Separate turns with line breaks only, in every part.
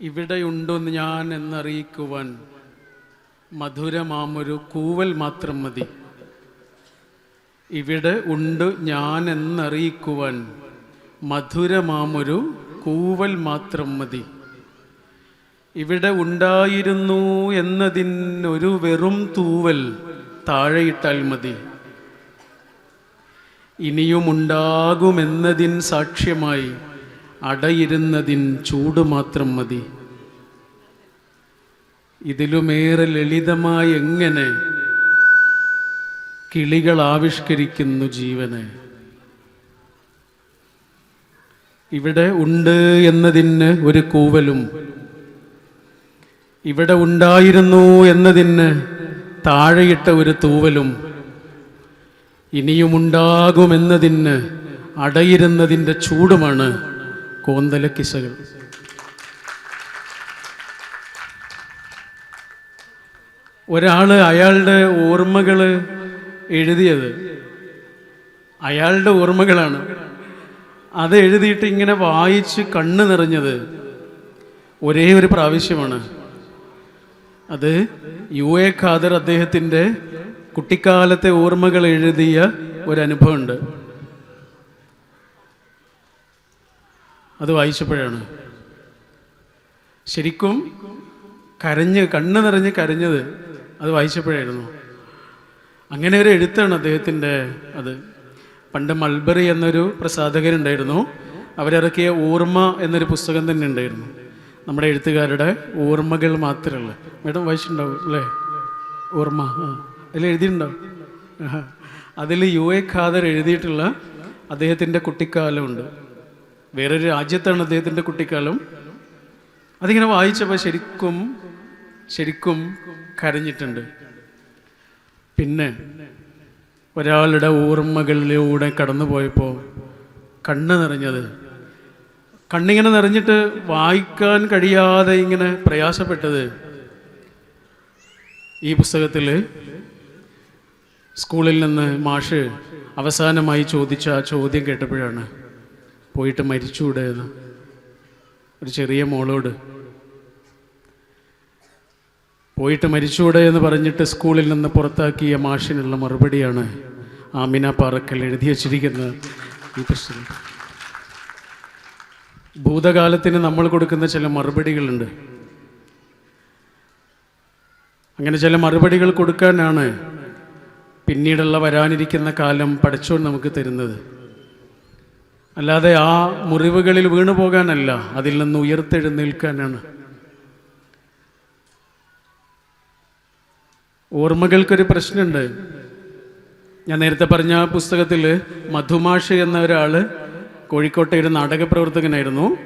ഇവിടെയുണ്ടെന്ന് ഞാൻ എന്നറിയിക്കുവാൻ മധുരമാമൊരു കൂവൽ മാത്രം മതി. ഇവിടെ ഉണ്ട് ഞാൻ എന്നറിയിക്കുവാൻ മധുരമാമൊരു കൂവൽ മാത്രം മതി. ഇവിടെ ഉണ്ടായിരുന്നു എന്നതിനൊരു വെറും തൂവൽ താഴെയിട്ടാൽ മതി. ഇനിയുമുണ്ടാകുമെന്നതിൻ സാക്ഷ്യമായി അടയിരുന്നതിൻ ചൂട് മാത്രം മതി. ഇതിലുമേറെ ലളിതമായി എങ്ങനെ കിളികൾ ആവിഷ്കരിക്കുന്നു ജീവനെ? ഇവിടെ ഉണ്ട് എന്നതിന് ഒരു കൂവലും. ഇവിടെ ഉണ്ടായിരുന്നു എന്നതിന് താഴെയിട്ട ഒരു തൂവലും. ഇനിയുമുണ്ടാകുമെന്നതിന് അടയിരുന്നതിന്റെ ചൂടുമാണ്. കോന്തല കിസകൾ ഒരാൾ അയാളുടെ ഓർമ്മകൾ എഴുതിയത്. അയാളുടെ ഓർമ്മകളാണ്. അത് എഴുതിയിട്ട് ഇങ്ങനെ വായിച്ച് കണ്ണ് നിറഞ്ഞത് ഒരേ ഒരു പ്രാവശ്യമാണ്. അത് യു എ ഖാദർ അദ്ദേഹത്തിന്റെ കുട്ടിക്കാലത്തെ ഓർമ്മകൾ എഴുതിയ ഒരു അത് വായിച്ചപ്പോഴാണ്. ശരിക്കും കരഞ്ഞ് കണ്ണ് നിറഞ്ഞ് കരഞ്ഞത് അത് വായിച്ചപ്പോഴായിരുന്നു. അങ്ങനെ ഒരു എഴുത്താണ് അദ്ദേഹത്തിന്റെ അത്. പണ്ട് മൾബറി എന്നൊരു പ്രസാധകരുണ്ടായിരുന്നു. അവരിറക്കിയ ഓർമ്മ എന്നൊരു പുസ്തകം തന്നെ ഉണ്ടായിരുന്നു. നമ്മുടെ എഴുത്തുകാരുടെ ഓർമ്മകൾ മാത്രമല്ല. മേഡം വായിച്ചിട്ടുണ്ടാവും അല്ലേ? ഓർമ്മ ആ. അതിൽ എഴുതിയിട്ടുണ്ടാവും അതിൽ യു എ ഖാദർ എഴുതിയിട്ടുള്ള അദ്ദേഹത്തിന്റെ കുട്ടിക്കാലമുണ്ട്. വേറൊരു രാജ്യത്താണ് അദ്ദേഹത്തിന്റെ കുട്ടിക്കാലം. അതിങ്ങനെ വായിച്ചപ്പോൾ ശരിക്കും ശരിക്കും കരഞ്ഞിട്ടുണ്ട്. പിന്നെ ഒരാളുടെ ഓർമ്മകളിലൂടെ കടന്നു പോയപ്പോൾ കണ്ണ് നിറഞ്ഞത്. കണ്ണിങ്ങനെ നിറഞ്ഞിട്ട് വായിക്കാൻ കഴിയാതെ ഇങ്ങനെ പ്രയാസപ്പെട്ടത് ഈ പുസ്തകത്തിൽ സ്കൂളിൽ നിന്ന് മാഷ് അവസാനമായി ചോദിച്ച ചോദ്യം കേട്ടപ്പോഴാണ്. പോയിട്ട് മരിച്ചുകൂടെ എന്ന്. ഒരു ചെറിയ മോളോട്. പോയിട്ട് മരിച്ചുകൂടെ എന്ന് പറഞ്ഞിട്ട് സ്കൂളിൽ നിന്ന് പുറത്താക്കിയ മാഷിനുള്ള മറുപടിയാണ് ആമിന പാറക്കൽ എഴുതി വച്ചിരിക്കുന്ന ഈ പുസ്തകം. ഭൂതകാലത്തിന് നമ്മൾ കൊടുക്കുന്ന ചില മറുപടികളുണ്ട്. അങ്ങനെ ചില മറുപടികൾ കൊടുക്കാനാണ് പിന്നീടുള്ള വരാനിരിക്കുന്ന കാലം പഠിച്ചുകൊണ്ട് നമുക്ക് തരുന്നത്. അല്ലാതെ ആ മുറിവുകളിൽ വീണു പോകാനല്ല അതിൽ നിന്ന് ഉയർത്തെഴുന്നേൽക്കാനാണ്. ഓർമ്മകൾക്കൊരു പ്രശ്നമുണ്ട്. ഞാൻ നേരത്തെ പറഞ്ഞ ആ പുസ്തകത്തിൽ മധുമാഷ എന്ന ഒരാൾ കോഴിക്കോട്ടെ ഒരു നാടക പ്രവർത്തകനായിരുന്നു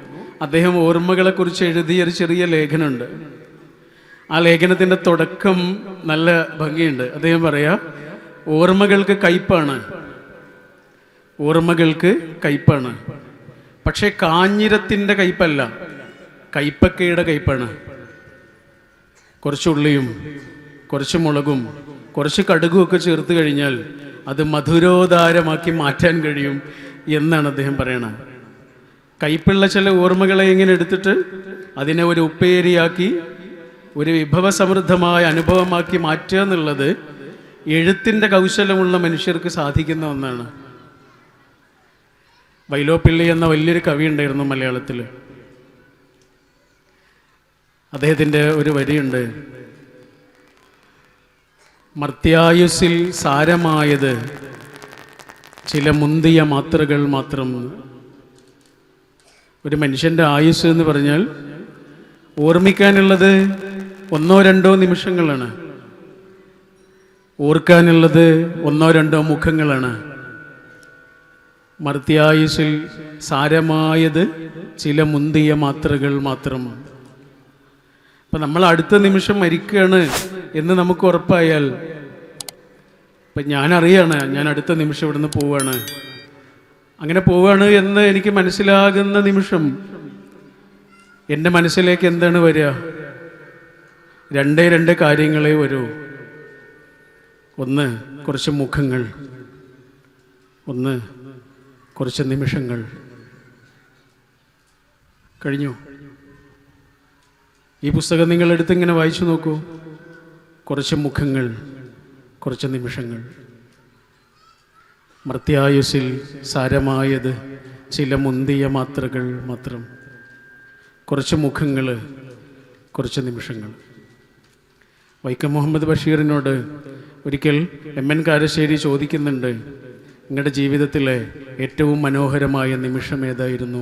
അദ്ദേഹം ഓർമ്മകളെക്കുറിച്ച് എഴുതിയ ഒരു ചെറിയ ലേഖനമുണ്ട്. ആ ലേഖനത്തിന്റെ തുടക്കം നല്ല ഭംഗിയുണ്ട്. അദ്ദേഹം പറയാ ഓർമ്മകൾക്ക് കയ്പാണ്. ഓർമ്മകൾക്ക് കയ്പാണ്. പക്ഷേ കാഞ്ഞിരത്തിന്റെ കയ്പല്ല. കയ്പക്കയുടെ കയ്പാണ്. കുറച്ചുള്ളിയും കുറച്ച് മുളകും കുറച്ച് കടുകും ഒക്കെ ചേർത്ത് കഴിഞ്ഞാൽ അത് മധുരോദാരമാക്കി മാറ്റാൻ കഴിയും എന്നാണ് അദ്ദേഹം പറയണത്. കയ്പുള്ള ചില ഓർമ്മകളെ ഇങ്ങനെ എടുത്തിട്ട് അതിനെ ഒരു ഉപ്പേരിയാക്കി ഒരു വിഭവസമൃദ്ധമായ അനുഭവമാക്കി മാറ്റുക എന്നുള്ളത് എഴുത്തിന്റെ കൗശലമുള്ള മനുഷ്യർക്ക് സാധിക്കുന്ന ഒന്നാണ്. വൈലോപ്പിള്ളി എന്ന വലിയൊരു കവി ഉണ്ടായിരുന്നു മലയാളത്തിൽ. അദ്ദേഹത്തിന്റെ ഒരു വരിയുണ്ട്. മർത്യായുസിൽ സാരമായത് ചില മുന്തിയ മാത്രകൾ മാത്രം. ഒരു മനുഷ്യന്റെ ആയുസ് എന്ന് പറഞ്ഞാൽ ഓർമ്മിക്കാനുള്ളത് ഒന്നോ രണ്ടോ നിമിഷങ്ങളാണ്. ഓർക്കാനുള്ളത് ഒന്നോ രണ്ടോ മുഖങ്ങളാണ്. മർത്യായുസിൽ സാരമായത് ചില മുന്തിയ മാത്രകൾ മാത്രമാണ്. അപ്പം നമ്മൾ അടുത്ത നിമിഷം മരിക്കുകയാണ് എന്ന് നമുക്ക് ഉറപ്പായാൽ ഇപ്പം ഞാൻ അറിയാണ് ഞാൻ അടുത്ത നിമിഷം ഇവിടുന്ന് പോവാണ്. അങ്ങനെ പോവാണ് എന്ന് എനിക്ക് മനസ്സിലാകുന്ന നിമിഷം എന്റെ മനസ്സിലേക്ക് എന്താണ് വരിക? രണ്ടേ രണ്ട് കാര്യങ്ങളെ വരൂ. ഒന്ന് കുറച്ച് മുഖങ്ങൾ. ഒന്ന് കുറച്ച് നിമിഷങ്ങൾ. കഴിഞ്ഞു? ഈ പുസ്തകം നിങ്ങൾ ഇങ്ങനെ വായിച്ചു നോക്കൂ. കുറച്ച് മുഖങ്ങൾ കുറച്ച് നിമിഷങ്ങൾ. മർത്യായുസിൽ സാരമായത് ചില മുന്തിയ മാത്രകൾ മാത്രം. കുറച്ച് മുഖങ്ങൾ കുറച്ച് നിമിഷങ്ങൾ. വൈക്കം മുഹമ്മദ് ബഷീറിനോട് ഒരിക്കൽ എം എൻ കാരശ്ശേരി ചോദിക്കുന്നുണ്ട് നിങ്ങളുടെ ജീവിതത്തിലെ ഏറ്റവും മനോഹരമായ നിമിഷം ഏതായിരുന്നു?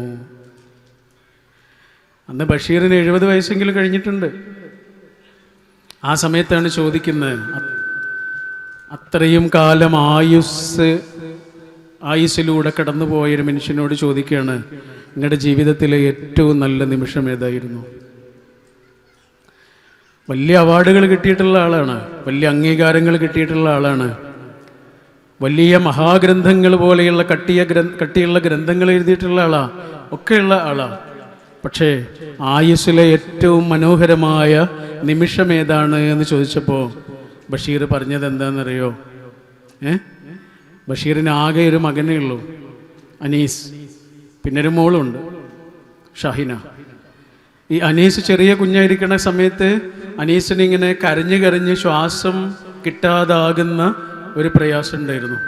അന്ന് ബഷീറിന് എഴുപത് വയസ്സെങ്കിലും കഴിഞ്ഞിട്ടുണ്ട്. ആ സമയത്താണ് ചോദിക്കുന്നത് അത്രയും കാലം ആയുസ് ആയുസ്സിലൂടെ കടന്നുപോയൊരു മനുഷ്യനോട് ചോദിക്കുകയാണ് നിങ്ങളുടെ ജീവിതത്തിലെ ഏറ്റവും നല്ല നിമിഷം ഏതായിരുന്നു? വലിയ അവാർഡുകൾ കിട്ടിയിട്ടുള്ള ആളാണ് വലിയ അംഗീകാരങ്ങൾ കിട്ടിയിട്ടുള്ള ആളാണ്. വലിയ മഹാഗ്രന്ഥങ്ങൾ പോലെയുള്ള കട്ടിയ ഗ്രന്ഥ കട്ടിയുള്ള ഗ്രന്ഥങ്ങൾ എഴുതിയിട്ടുള്ള ആളാ. ഒക്കെയുള്ള ആളാ. പക്ഷേ ആയുസ്സിലെ ഏറ്റവും മനോഹരമായ നിമിഷം ഏതാണ് എന്ന് ചോദിച്ചപ്പോൾ ബഷീർ പറഞ്ഞത് എന്താണെന്നറിയോ? ഏ? ബഷീറിന് ആകെ ഒരു മകനേ ഉള്ളൂ. അനീസ്. പിന്നെ ഒരു മോളുണ്ട്. ഷഹിന. ഈ അനീസ് ചെറിയ കുഞ്ഞായിരിക്കുന്ന സമയത്ത് അനീസിന് ഇങ്ങനെ കരഞ്ഞ് കരഞ്ഞ് ശ്വാസം കിട്ടാതാകുന്ന ഒരു പ്രയാസം ഉണ്ടായിരുന്നു.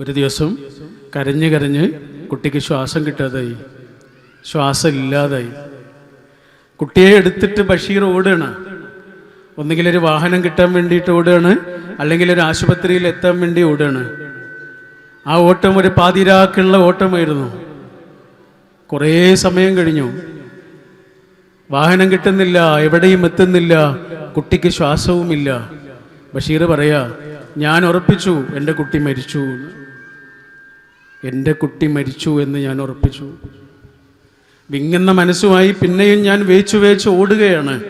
ഒരു ദിവസം കരഞ്ഞ് കരഞ്ഞ് കുട്ടിക്ക് ശ്വാസം കിട്ടാതായി. ശ്വാസം ഇല്ലാതായി. കുട്ടിയെ എടുത്തിട്ട് ബഷീർ ഓടുകയാണ്. ഒന്നുകിൽ ഒരു വാഹനം കിട്ടാൻ വേണ്ടിയിട്ട് ഓടുകയാണ് അല്ലെങ്കിൽ ഒരു ആശുപത്രിയിൽ എത്താൻ വേണ്ടി ഓടുകയാണ്. ആ ഓട്ടം ഒരു പാതിരാക്കുള്ള ഓട്ടമായിരുന്നു. കുറേ സമയം കഴിഞ്ഞു. വാഹനം കിട്ടുന്നില്ല എവിടെയും എത്തുന്നില്ല കുട്ടിക്ക് ശ്വാസവുമില്ല. ബഷീർ പറയാ ഞാൻ ഉറപ്പിച്ചു എന്റെ കുട്ടി മരിച്ചു. എന്റെ കുട്ടി മരിച്ചു എന്ന് ഞാൻ ഉറപ്പിച്ചു. വിങ്ങുന്ന മനസ്സുമായി പിന്നെയും ഞാൻ വേച്ചു വേച്ച് ഓടുകയാണ്.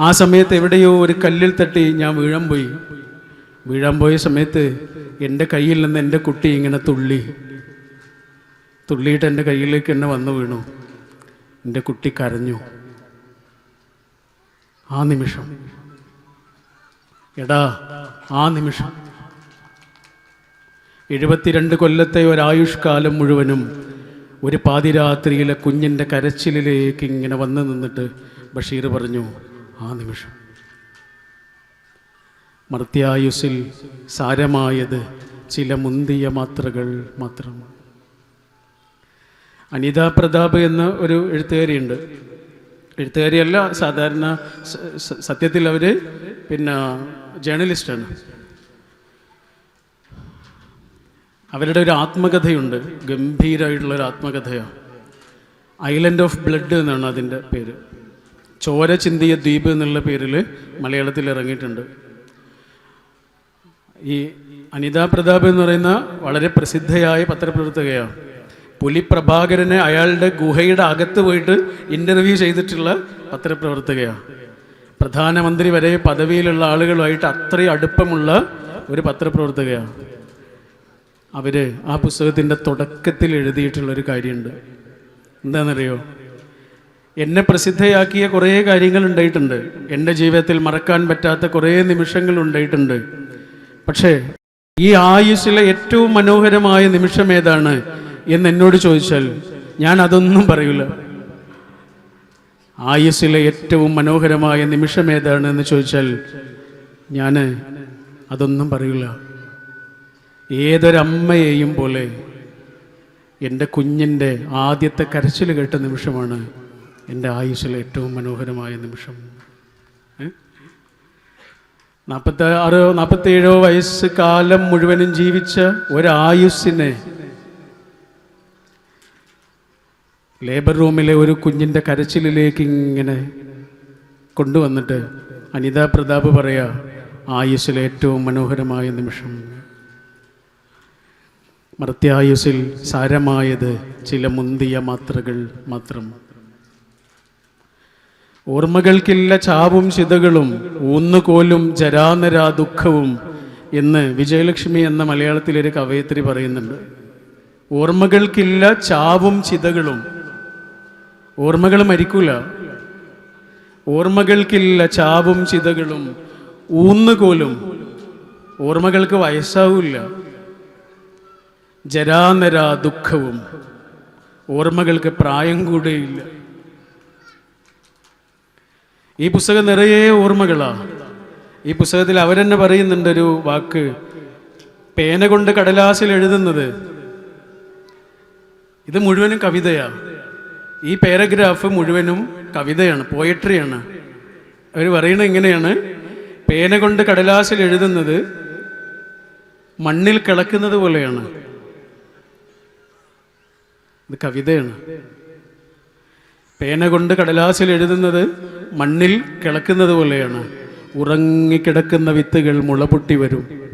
ആ സമയത്ത് എവിടെയോ ഒരു കല്ലിൽ തട്ടി ഞാൻ വീഴാൻ പോയി വീഴാൻ പോയ സമയത്ത് എന്റെ കയ്യിൽ നിന്ന് എന്റെ കുട്ടി ഇങ്ങനെ തുള്ളി. തുള്ളിയിട്ട് എന്റെ കയ്യിലേക്ക് എന്നെ വന്നു വീണു. എന്റെ കുട്ടി കരഞ്ഞു. ആ നിമിഷം. എടാ ആ നിമിഷം. എഴുപത്തിരണ്ട് കൊല്ലത്തെ ഒരായുഷ്കാലം മുഴുവനും ഒരു പാതിരാത്രിയിലെ കുഞ്ഞിന്റെ കരച്ചിലേക്ക് ഇങ്ങനെ വന്നു നിന്നിട്ട് ബഷീർ പറഞ്ഞു ആ നിമിഷം. മർത്യായുസിൽ സാരമായത് ചില മുന്തിയ മാത്രകൾ മാത്രം അനിത പ്രതാപ് എന്ന ഒരു എഴുത്തുകാരിയുണ്ട്. എഴുത്തുകാരിയല്ല സാധാരണ സത്യത്തിൽ അവർ പിന്നെ ജേർണലിസ്റ്റാണ് അവരുടെ ഒരു ആത്മകഥയുണ്ട് ഗംഭീരമായിട്ടുള്ള ഒരു ആത്മകഥയാണ് ഐലൻഡ് ഓഫ് ബ്ലഡ് എന്നാണ് അതിന്റെ പേര്. ചോര ചിന്തിയ ദ്വീപ് എന്നുള്ള പേരിൽ മലയാളത്തിൽ ഇറങ്ങിയിട്ടുണ്ട്. ഈ അനിത പ്രതാപ് എന്ന് പറയുന്ന വളരെ പ്രസിദ്ധയായ പത്രപ്രവർത്തകയാണ് പുലി പ്രഭാകരനെ അയാളുടെ ഗുഹയുടെ അകത്ത് പോയിട്ട് ഇന്റർവ്യൂ ചെയ്തിട്ടുള്ള പത്രപ്രവർത്തകയാണ് പ്രധാനമന്ത്രി വരെ പദവിയിലുള്ള ആളുകളുമായിട്ട് അത്രയും അടുപ്പമുള്ള ഒരു പത്രപ്രവർത്തകയാണ് അവർ ആ പുസ്തകത്തിന്റെ തുടക്കത്തിൽ എഴുതിയിട്ടുള്ള ഒരു കാര്യമുണ്ട്. എന്താണെന്നറിയോ? എന്നെ പ്രസിദ്ധയാക്കിയ കുറേ കാര്യങ്ങൾ ഉണ്ടായിട്ടുണ്ട്. എന്റെ ജീവിതത്തിൽ മറക്കാൻ പറ്റാത്ത കുറേ നിമിഷങ്ങൾ ഉണ്ടായിട്ടുണ്ട്. പക്ഷേ ഈ ആയുസ്സിലെ ഏറ്റവും മനോഹരമായ നിമിഷം ഏതാണ്? എന്ന് എന്നോട് ചോദിച്ചാൽ ഞാൻ അതൊന്നും പറയില്ല ആയുസ്സിലെ ഏറ്റവും മനോഹരമായ നിമിഷം ഏതാണ് എന്ന് ചോദിച്ചാൽ ഞാൻ അതൊന്നും പറയൂല. ഏതൊരമ്മയെയും പോലെ എന്റെ കുഞ്ഞിന്റെ ആദ്യത്തെ കരച്ചിൽ കേട്ട നിമിഷമാണ് എന്റെ ആയുസ്സിലെ ഏറ്റവും മനോഹരമായ നിമിഷം? നാൽപ്പത്തി ആറോ നാൽപ്പത്തേഴോ വയസ്സ് കാലം മുഴുവനും ജീവിച്ച ഒരായുസ്സിനെ ലേബർ റൂമിലെ ഒരു കുഞ്ഞിന്റെ കരച്ചിലിലേക്ക് ഇങ്ങനെ കൊണ്ടുവന്നിട്ട് അനിത പ്രതാപ് പറയാ ആയുസ്സിലെ ഏറ്റവും മനോഹരമായ നിമിഷം. മർത്യായുസിൽ സാരമായത് ചില മുന്തിയ മാത്രകൾ മാത്രം. ഓർമ്മകൾക്കില്ല ചാവും ചിതകളും ഊന്നുകോലും ജരാനരാ ദുഃഖവും എന്ന് വിജയലക്ഷ്മി എന്ന മലയാളത്തിലൊരു കവയത്രി പറയുന്നുണ്ട്. ഓർമ്മകൾക്കില്ല ചാവും ചിതകളും ഓർമ്മകൾ മരിക്കൂല. ഓർമ്മകൾക്കില്ല ചാവും ചിതകളും ഊന്നുകോലും. ഓർമ്മകൾക്ക് വയസ്സാവില്ല. ജരാനരാ ദുഃഖവും. ഓർമ്മകൾക്ക് പ്രായം കൂടെയില്ല. ഈ പുസ്തകം നിറയെ ഓർമ്മകളാ. ഈ പുസ്തകത്തിൽ അവരെന്നെ പറയുന്നുണ്ട് ഒരു വാക്ക്. പേന കൊണ്ട് കടലാസിൽ എഴുതുന്നത്. ഇത് മുഴുവനും കവിതയാ. ഈ പാരഗ്രാഫ് മുഴുവനും കവിതയാണ് പോയട്രിയാണ് അവർ പറയുന്നത് എങ്ങനെയാണ് പേന കൊണ്ട് കടലാസിൽ എഴുതുന്നത് മണ്ണിൽ കിളക്കുന്നത് പോലെയാണ്. ഇത് കവിതയാണ്. പേന കൊണ്ട് കടലാസിൽ എഴുതുന്നത് മണ്ണിൽ കിളക്കുന്നത് പോലെയാണ്. ഉറങ്ങിക്കിടക്കുന്ന വിത്തുകൾ മുളപൊട്ടി വരും.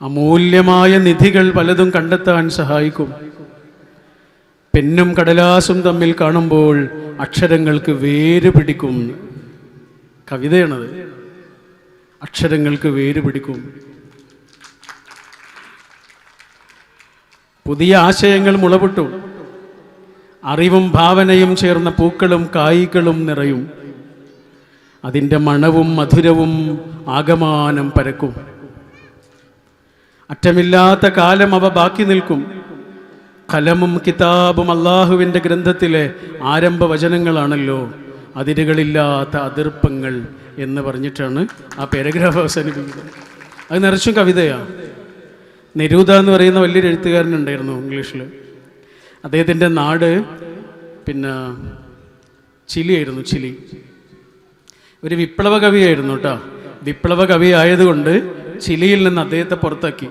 അമൂല്യമായ നിധികൾ പലതും കണ്ടെത്താൻ സഹായിക്കും. പെന്നും കടലാസും തമ്മിൽ കാണുമ്പോൾ അക്ഷരങ്ങൾക്ക് വേര് പിടിക്കും. കവിതയാണത്. അക്ഷരങ്ങൾക്ക് വേര് പിടിക്കും. പുതിയ ആശയങ്ങൾ മുളപൊട്ടും. അറിവും ഭാവനയും ചേർന്ന പൂക്കളും കായ്കളും നിറയും. അതിന്റെ മണവും മധുരവും ആകമാനം പരക്കും. അറ്റമില്ലാത്ത കാലം അവ ബാക്കി നിൽക്കും. കലമും കിതാബും അള്ളാഹുവിന്റെ ഗ്രന്ഥത്തിലെ ആരംഭ വചനങ്ങളാണല്ലോ അതിരുകളില്ലാത്ത അതിർപ്പങ്ങൾ എന്ന് പറഞ്ഞിട്ടാണ് ആ പാരഗ്രാഫ് അവസാനിപ്പിക്കുന്നത്. അത് നിറച്ചും കവിതയാണ് നെരൂത എന്ന് പറയുന്ന വലിയൊരു എഴുത്തുകാരനുണ്ടായിരുന്നു ഇംഗ്ലീഷിൽ അദ്ദേഹത്തിന്റെ നാട് പിന്നെ ചിലി ആയിരുന്നു ചിലി. ഒരു വിപ്ലവ കവിയായിരുന്നു കേട്ടോ. വിപ്ലവ കവിയായതുകൊണ്ട് ചിലിയിൽ നിന്ന് അദ്ദേഹത്തെ പുറത്താക്കി.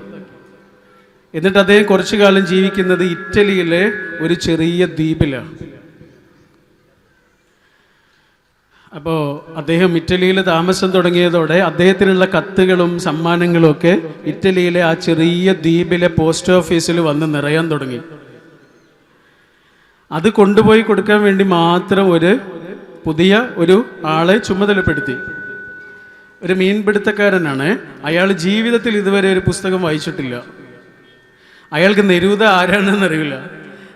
എന്നിട്ട് അദ്ദേഹം കുറച്ചു കാലം ജീവിക്കുന്നത് ഇറ്റലിയിലെ ഒരു ചെറിയ ദ്വീപിലാണ്. അപ്പോൾ അദ്ദേഹം ഇറ്റലിയിൽ താമസം തുടങ്ങിയതോടെ അദ്ദേഹത്തിനുള്ള കത്തുകളും സമ്മാനങ്ങളും ഒക്കെ ഇറ്റലിയിലെ ആ ചെറിയ ദ്വീപിലെ പോസ്റ്റ് ഓഫീസിൽ വന്ന് നിറയാൻ തുടങ്ങി. അത് കൊണ്ടുപോയി കൊടുക്കാൻ വേണ്ടി മാത്രം ഒരു പുതിയ ഒരു ആളെ ചുമതലപ്പെടുത്തി. ഒരു മീൻപിടുത്തക്കാരനാണ്. അയാൾ ജീവിതത്തിൽ ഇതുവരെ ഒരു പുസ്തകം വായിച്ചിട്ടില്ല. അയാൾക്ക് നിരൂത ആരാണെന്ന് അറിയില്ല.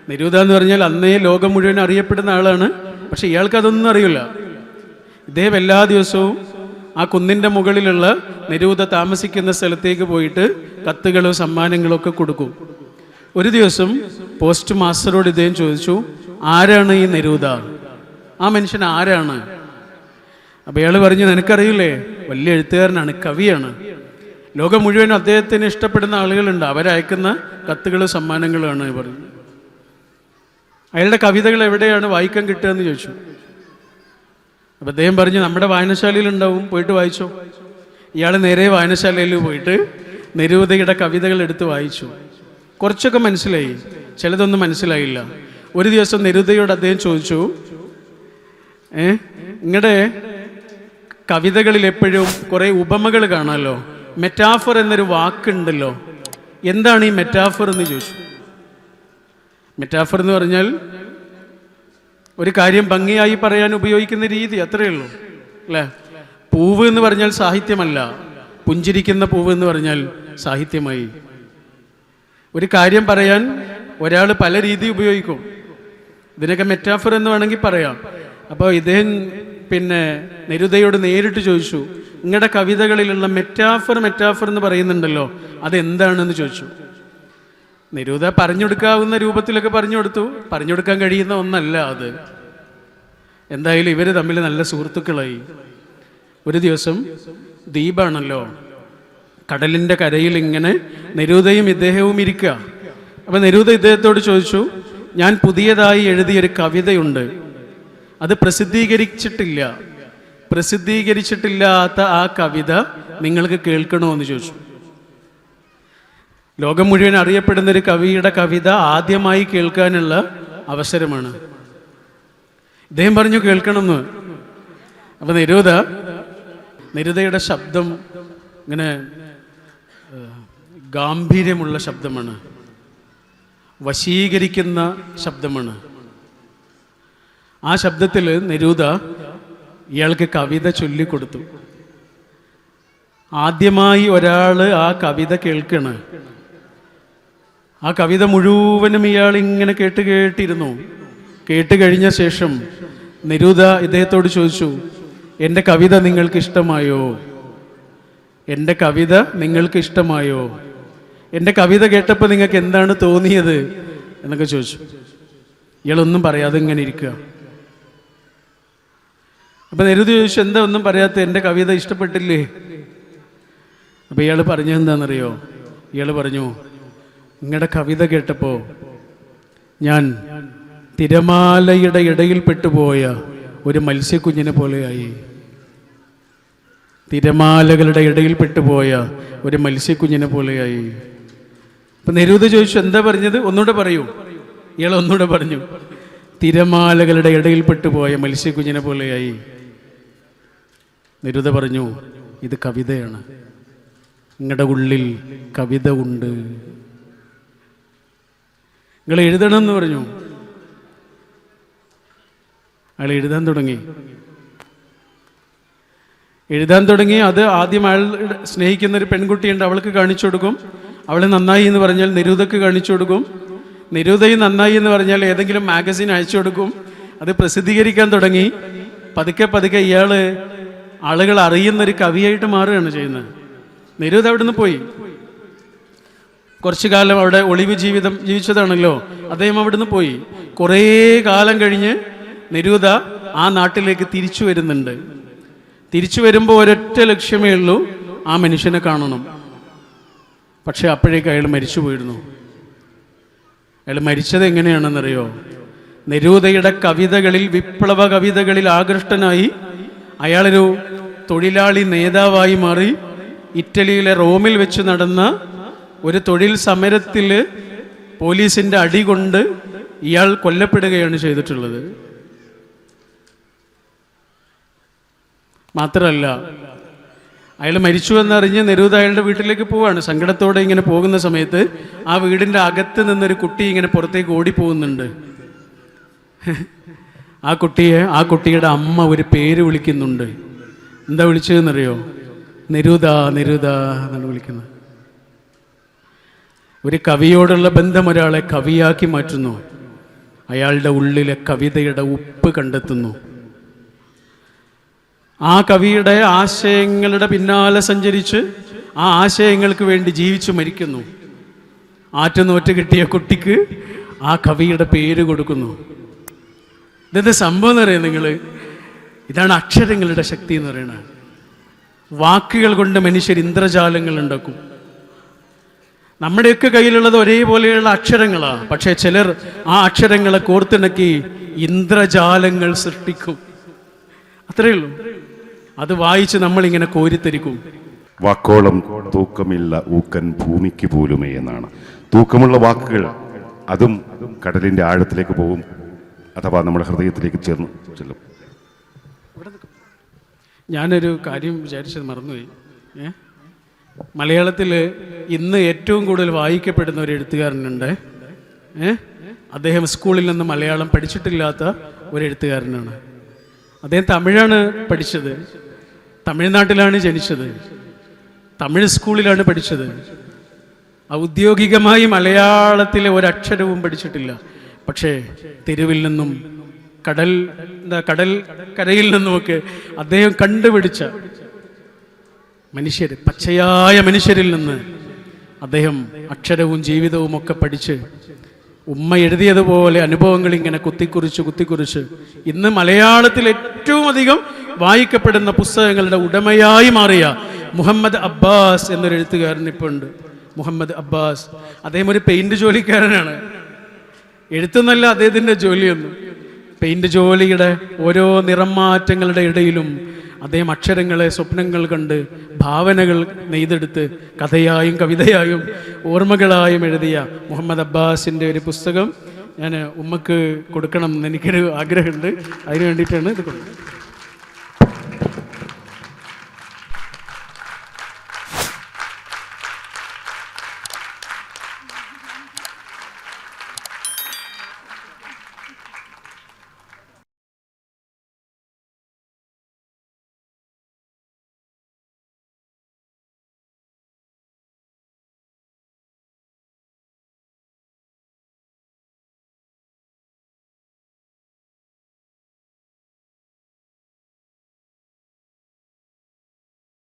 നിരൂത എന്ന് പറഞ്ഞാൽ അന്നേ ലോകം മുഴുവൻ അറിയപ്പെടുന്ന ആളാണ്. പക്ഷെ ഇയാൾക്ക് അതൊന്നും അറിയില്ല. ഇദ്ദേഹം എല്ലാ ദിവസവും ആ കുന്നിന്റെ മുകളിലുള്ള നിരൂത താമസിക്കുന്ന സ്ഥലത്തേക്ക് പോയിട്ട് കത്തുകളോ സമ്മാനങ്ങളും ഒക്കെ കൊടുക്കും. ഒരു ദിവസം പോസ്റ്റ് മാസ്റ്ററോട് ഇദ്ദേഹം ചോദിച്ചു ആരാണ് ഈ നിരൂത? ആ മനുഷ്യൻ ആരാണ്? അപ്പോൾ ഇയാൾ പറഞ്ഞു നിനക്കറിയില്ലേ? വലിയ എഴുത്തുകാരനാണ് കവിയാണ്. ലോകം മുഴുവനും അദ്ദേഹത്തിന് ഇഷ്ടപ്പെടുന്ന ആളുകളുണ്ട്. അവരയക്കുന്ന കത്തുകൾ സമ്മാനങ്ങളാണ് പറഞ്ഞു അയാളുടെ കവിതകൾ എവിടെയാണ് വായിക്കാൻ കിട്ടുക എന്ന് ചോദിച്ചു. അപ്പം അദ്ദേഹം പറഞ്ഞു നമ്മുടെ വായനശാലയിൽ ഉണ്ടാവും പോയിട്ട് വായിച്ചോ. ഇയാൾ നേരെ വായനശാലയിൽ പോയിട്ട് നിരവധിയുടെ കവിതകൾ എടുത്ത് വായിച്ചു. കുറച്ചൊക്കെ മനസ്സിലായി. ചിലതൊന്നും മനസ്സിലായില്ല. ഒരു ദിവസം നിരുതയോട് അദ്ദേഹം ചോദിച്ചു ഏ നിങ്ങളുടെ കവിതകളിൽ എപ്പോഴും കുറേ ഉപമകൾ കാണാമല്ലോ മെറ്റാഫർ എന്നൊരു വാക്കുണ്ടല്ലോ. എന്താണ് ഈ മെറ്റാഫർ എന്ന് ചോദിച്ചു. മെറ്റാഫർ എന്ന് പറഞ്ഞാൽ ഒരു കാര്യം ഭംഗിയായി പറയാൻ ഉപയോഗിക്കുന്ന രീതി അത്രയേ ഉള്ളൂ. അല്ലേ? പൂവ് എന്ന് പറഞ്ഞാൽ സാഹിത്യമല്ല. പുഞ്ചിരിക്കുന്ന പൂവ് എന്ന് പറഞ്ഞാൽ സാഹിത്യമായി. ഒരു കാര്യം പറയാൻ ഒരാൾ പല രീതി ഉപയോഗിക്കും. ഇതിനൊക്കെ മെറ്റാഫർ എന്ന് വേണമെങ്കിൽ പറയാം. അപ്പോൾ ഇദ്ദേഹം പിന്നെ നിരുതയോട് നേരിട്ട് ചോദിച്ചു നിങ്ങളുടെ കവിതകളിലുള്ള മെറ്റാഫർ മെറ്റാഫർ എന്ന് പറയുന്നുണ്ടല്ലോ അതെന്താണെന്ന് ചോദിച്ചു. നിരൂത പറഞ്ഞുകൊടുക്കാവുന്ന രൂപത്തിലൊക്കെ പറഞ്ഞു കൊടുത്തു പറഞ്ഞു കൊടുക്കാൻ കഴിയുന്ന ഒന്നല്ല അത്. എന്തായാലും ഇവർ തമ്മിൽ നല്ല സുഹൃത്തുക്കളായി. ഒരു ദിവസം ദ്വീപാണല്ലോ കടലിന്റെ കരയിൽ ഇങ്ങനെ നിരൂതയും ഇദ്ദേഹവും ഇരിക്കുക. അപ്പം നിരൂത ഇദ്ദേഹത്തോട് ചോദിച്ചു ഞാൻ പുതിയതായി എഴുതിയൊരു കവിതയുണ്ട്. അത് പ്രസിദ്ധീകരിച്ചിട്ടില്ല. പ്രസിദ്ധീകരിച്ചിട്ടില്ലാത്ത ആ കവിത നിങ്ങൾക്ക് കേൾക്കണോ എന്ന് ചോദിച്ചു. ലോകം മുഴുവൻ അറിയപ്പെടുന്ന ഒരു കവിയുടെ കവിത ആദ്യമായി കേൾക്കാനുള്ള അവസരമാണ്. ഇദ്ദേഹം പറഞ്ഞു കേൾക്കണമെന്ന്. അപ്പൊ നിരൂത നിരുതയുടെ ശബ്ദം ഇങ്ങനെ ഗാംഭീര്യമുള്ള ശബ്ദമാണ്. വശീകരിക്കുന്ന ശബ്ദമാണ്. ആ ശബ്ദത്തിൽ നിരൂത ഇയാൾക്ക് കവിത ചൊല്ലിക്കൊടുത്തു. ആദ്യമായി ഒരാൾ ആ കവിത കേൾക്കണ്. ആ കവിത മുഴുവനും ഇയാൾ ഇങ്ങനെ കേട്ട് കേട്ടിരുന്നു. കേട്ട് കഴിഞ്ഞ ശേഷം നിരുത ഇദ്ദേഹത്തോട് ചോദിച്ചു എന്റെ കവിത നിങ്ങൾക്ക് ഇഷ്ടമായോ എന്റെ കവിത നിങ്ങൾക്ക് ഇഷ്ടമായോ എന്റെ കവിത കേട്ടപ്പോൾ നിങ്ങൾക്ക് എന്താണ് തോന്നിയത്? എന്നൊക്കെ ചോദിച്ചു. ഇയാളൊന്നും പറയാതെ ഇങ്ങനെ ഇരിക്കുക. അപ്പം നെരുതി ചോദിച്ചു എന്താ ഒന്നും പറയാത്ത എന്റെ കവിത ഇഷ്ടപ്പെട്ടില്ലേ? അപ്പം ഇയാൾ പറഞ്ഞത് എന്താണെന്നറിയോ? ഇയാൾ പറഞ്ഞു നിങ്ങളുടെ കവിത കേട്ടപ്പോൾ ഞാൻ തിരമാലയുടെ ഇടയിൽ പെട്ടുപോയ ഒരു മത്സ്യക്കുഞ്ഞിനെ പോലെയായി. തിരമാലകളുടെ ഇടയിൽ പെട്ടുപോയ ഒരു മത്സ്യക്കുഞ്ഞിനെ പോലെയായി. അപ്പം നെരൂത് ചോദിച്ചു എന്താ പറഞ്ഞത്? ഒന്നുകൂടെ പറയൂ. ഇയാൾ ഒന്നുകൂടെ പറഞ്ഞു തിരമാലകളുടെ ഇടയിൽ പെട്ടുപോയ മത്സ്യക്കുഞ്ഞിനെ പോലെയായി. നിരുത പറഞ്ഞു ഇത് കവിതയാണ്. നിങ്ങളുടെ ഉള്ളിൽ കവിത ഉണ്ട്. നിങ്ങൾ എഴുതണം എന്ന് പറഞ്ഞു. അയാൾ എഴുതാൻ തുടങ്ങി. എഴുതാൻ തുടങ്ങി. അത് ആദ്യം അയാൾ സ്നേഹിക്കുന്ന ഒരു പെൺകുട്ടിയുണ്ട്. അവൾക്ക് കാണിച്ചു കൊടുക്കും. അവളെ നന്നായി എന്ന് പറഞ്ഞാൽ നിരൂതക്ക് കാണിച്ചു കൊടുക്കും. നിരൂതയും നന്നായി എന്ന് പറഞ്ഞാൽ ഏതെങ്കിലും മാഗസിൻ അയച്ചു കൊടുക്കും. അത് പ്രസിദ്ധീകരിക്കാൻ തുടങ്ങി. പതുക്കെ പതുക്കെ ഇയാൾ ആളുകൾ അറിയുന്ന ഒരു കവിയായിട്ട് മാറുകയാണ് ചെയ്യുന്നത്. നിരൂത അവിടുന്ന് പോയി. കുറച്ചു കാലം അവിടെ ഒളിവ് ജീവിതം ജീവിച്ചതാണല്ലോ. അദ്ദേഹം അവിടുന്ന് പോയി. കുറേ കാലം കഴിഞ്ഞ് നിരൂത ആ നാട്ടിലേക്ക് തിരിച്ചു വരുന്നുണ്ട്. തിരിച്ചു വരുമ്പോൾ ഒരൊറ്റ ലക്ഷ്യമേ ഉള്ളൂ ആ മനുഷ്യനെ കാണണം. പക്ഷെ അപ്പോഴേക്ക് അയാൾ മരിച്ചു പോയിരുന്നു. അയാൾ മരിച്ചത് എങ്ങനെയാണെന്നറിയോ? നിരൂതയുടെ കവിതകളിൽ വിപ്ലവ കവിതകളിൽ ആകൃഷ്ടനായി അയാളൊരു തൊഴിലാളി നേതാവായി മാറി ഇറ്റലിയിലെ റോമിൽ വെച്ച് നടന്ന ഒരു തൊഴിൽ സമരത്തിൽ പോലീസിന്റെ അടി കൊണ്ട് ഇയാൾ കൊല്ലപ്പെടുകയാണ് ചെയ്തിട്ടുള്ളത്. മാത്രമല്ല അയാൾ മരിച്ചു എന്നറിഞ്ഞ് നെരൂദ അയാളുടെ വീട്ടിലേക്ക് പോവാണ്. സങ്കടത്തോടെ ഇങ്ങനെ പോകുന്ന സമയത്ത് ആ വീടിന്റെ അകത്ത് നിന്നൊരു കുട്ടി ഇങ്ങനെ പുറത്തേക്ക് ഓടിപ്പോകുന്നുണ്ട്. ആ കുട്ടിയെ ആ കുട്ടിയുടെ അമ്മ ഒരു പേര് വിളിക്കുന്നുണ്ട്. എന്താ വിളിച്ചതെന്നറിയോ? നിരുത നിരുത എന്നാണ് വിളിക്കുന്നത്. ഒരു കവിയോടുള്ള ബന്ധം ഒരാളെ കവിയാക്കി മാറ്റുന്നു. അയാളുടെ ഉള്ളിലെ കവിതയുടെ ഉപ്പ് കണ്ടെത്തുന്നു. ആ കവിയുടെ ആശയങ്ങളുടെ പിന്നാലെ സഞ്ചരിച്ച് ആ ആശയങ്ങൾക്ക് വേണ്ടി ജീവിച്ചു മരിക്കുന്നു. ആറ്റുനോറ്റ് കിട്ടിയ കുട്ടിക്ക് ആ കവിയുടെ പേര് കൊടുക്കുന്നു. ഇതെന്താ സംഭവം എന്ന് പറയുന്നത് നിങ്ങൾ ഇതാണ് അക്ഷരങ്ങളുടെ ശക്തി എന്ന് പറയുന്നത്. വാക്കുകൾ കൊണ്ട് മനുഷ്യർ ഇന്ദ്രജാലങ്ങൾ ഉണ്ടാക്കും. നമ്മുടെയൊക്കെ കയ്യിലുള്ളത് ഒരേപോലെയുള്ള അക്ഷരങ്ങളാണ്. പക്ഷേ ചിലർ ആ അക്ഷരങ്ങളെ കോർത്തിണക്കി ഇന്ദ്രജാലങ്ങൾ സൃഷ്ടിക്കും. അത്രയേ ഉള്ളൂ. അത് വായിച്ച് നമ്മളിങ്ങനെ കോരിത്തരിക്കും.
വാക്കോളം തൂക്കമില്ല ഊക്കൻ ഭൂമിക്ക് പോലുമേ എന്നാണ്. തൂക്കമുള്ള വാക്കുകൾ അതും കടലിന്റെ ആഴത്തിലേക്ക് പോകും. അഥവാ നമ്മുടെ ഹൃദയത്തിലേക്ക് ചേർന്ന് ചെല്ലും.
ഞാനൊരു കാര്യം വിചാരിച്ചത് മറന്നുപോയി. മലയാളത്തിൽ ഇന്ന് ഏറ്റവും കൂടുതൽ വായിക്കപ്പെടുന്ന ഒരു എഴുത്തുകാരനുണ്ട്. അദ്ദേഹം സ്കൂളിൽ നിന്ന് മലയാളം പഠിച്ചിട്ടില്ലാത്ത ഒരു എഴുത്തുകാരനാണ്. അദ്ദേഹം തമിഴാണ് പഠിച്ചത്. തമിഴ്നാട്ടിലാണ് ജനിച്ചത്. തമിഴ് സ്കൂളിലാണ് പഠിച്ചത്. ഔദ്യോഗികമായി മലയാളത്തിലെ ഒരക്ഷരവും പഠിച്ചിട്ടില്ല. പക്ഷേ തെരുവിൽ നിന്നും കടൽ എന്താ കടൽ കരയിൽ നിന്നുമൊക്കെ അദ്ദേഹം കണ്ടുപിടിച്ച മനുഷ്യർ പച്ചയായ മനുഷ്യരിൽ നിന്ന് അദ്ദേഹം അക്ഷരവും ജീവിതവും ഒക്കെ പഠിച്ച് ഉമ്മ എഴുതിയതുപോലെ അനുഭവങ്ങൾ ഇങ്ങനെ കുത്തിക്കുറിച്ച് കുത്തിക്കുറിച്ച് ഇന്ന് മലയാളത്തിൽ ഏറ്റവും അധികം വായിക്കപ്പെടുന്ന പുസ്തകങ്ങളുടെ ഉടമയായി മാറിയ മുഹമ്മദ് അബ്ബാസ് എന്നൊരു എഴുത്തുകാരൻ ഇപ്പോൾ ഉണ്ട്. മുഹമ്മദ് അബ്ബാസ്. അദ്ദേഹം ഒരു പെയിന്റ് ജോലിക്കാരനാണ്. എഴുത്തുന്നല്ല അദ്ദേഹത്തിന്റെ ജോലിയൊന്നും. പെയിന്റ് ജോലിയുടെ ഓരോ നിറം മാറ്റങ്ങളുടെ ഇടയിലും അദ്ദേഹം അക്ഷരങ്ങളെ സ്വപ്നങ്ങൾ കണ്ട് ഭാവനകൾ നെയ്തെടുത്ത് കഥയായും കവിതയായും ഓർമ്മകളായും എഴുതിയ മുഹമ്മദ് അബ്ബാസിന്റെ ഒരു പുസ്തകം ഞാൻ ഉമ്മക്ക് കൊടുക്കണം എന്ന് എനിക്കൊരു ആഗ്രഹമുണ്ട്. അതിന് വേണ്ടിയിട്ടാണ് ഇത് കൊടുക്കുന്നത്